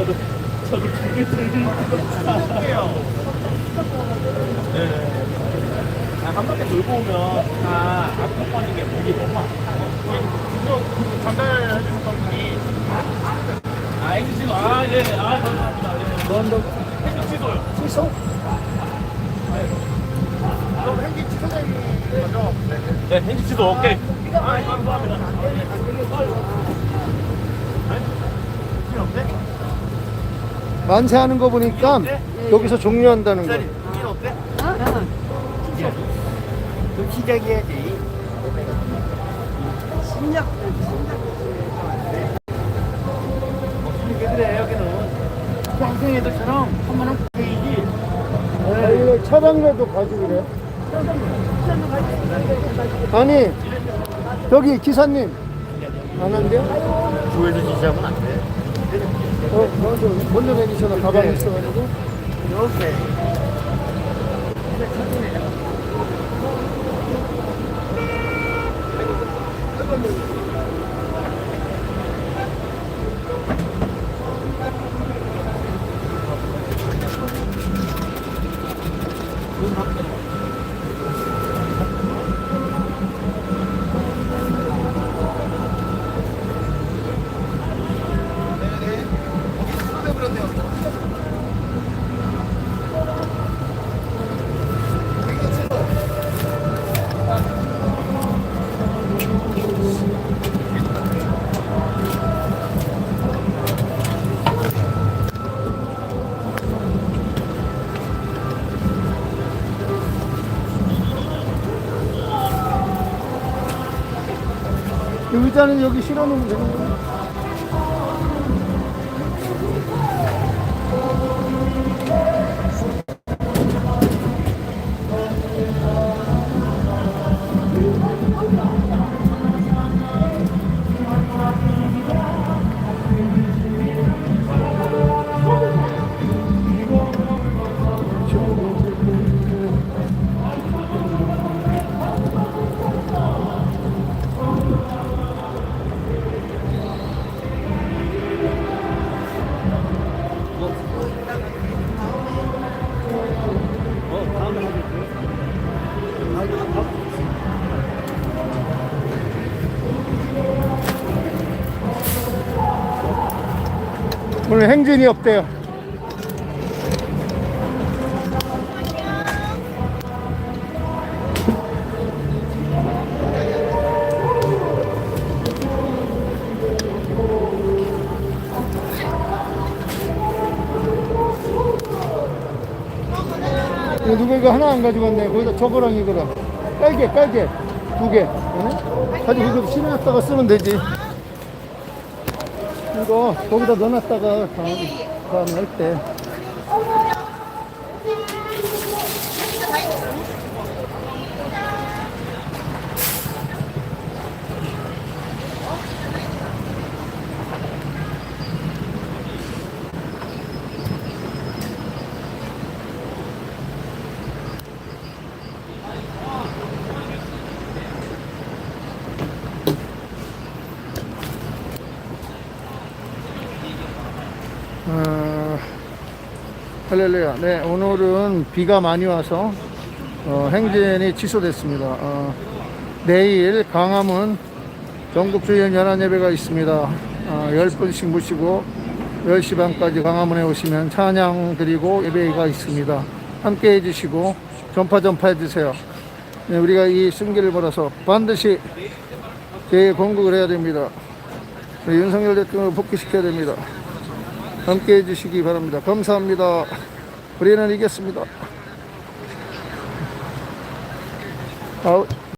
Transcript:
저도 저도 두개 들리는 거예요. 네. 아, 한 바퀴 돌고 오면 다 앞에 꺼는 게 목이 너무 아파요. 이거 전달해 주신 분이 아, 행주 취소. 아, 예. 아, 감사합니다. 예. 너한테 행주 취소요. 취소? 그럼 행기 지사장님 먼저 네, 행주 취소. 오케이. 아, 감사합니다. 필요 없네? 만세하는 거 보니까 여기서 종료한다는 거. 필요 없대? 좀 시작해야지 신작 이게 그래 여기는 평생애들처럼 한 번은 페이지 아, 이거 차량이라도 가지고 그래. 아니, 여기 기사님. 안 한대요? 주에서 지시하면 안 돼 어, 먼저, 내리셔라. 가방에 있어가지고. 이렇게 의자는 여기 실어놓으면 되는 거야. 오늘 행진이 없대요. 누가 이거 하나 안 가져갔네. 거기다 저거랑 이거랑. 깔게, 깔게. 두 개. 응? 가지고 이거 실어놨다가 쓰면 되지. 이거 거기다 넣어놨다가 다음, 다음에 할 때. 어, 할렐루야. 네, 오늘은 비가 많이 와서 어, 행진이 취소됐습니다. 어, 내일 강암은 전국주일 연한 예배가 있습니다. 어, 10분씩 모시고 10시 반까지 강암원에 오시면 찬양 드리고 예배가 있습니다. 함께 해주시고 전파 전파해 주세요. 네, 우리가 이 승기를 벌어서 반드시 제 공국을 해야 됩니다. 네, 윤석열 대통령을 복귀시켜야 됩니다. 함께 해주시기 바랍니다. 감사합니다. 우리는 이겼습니다. 아웃.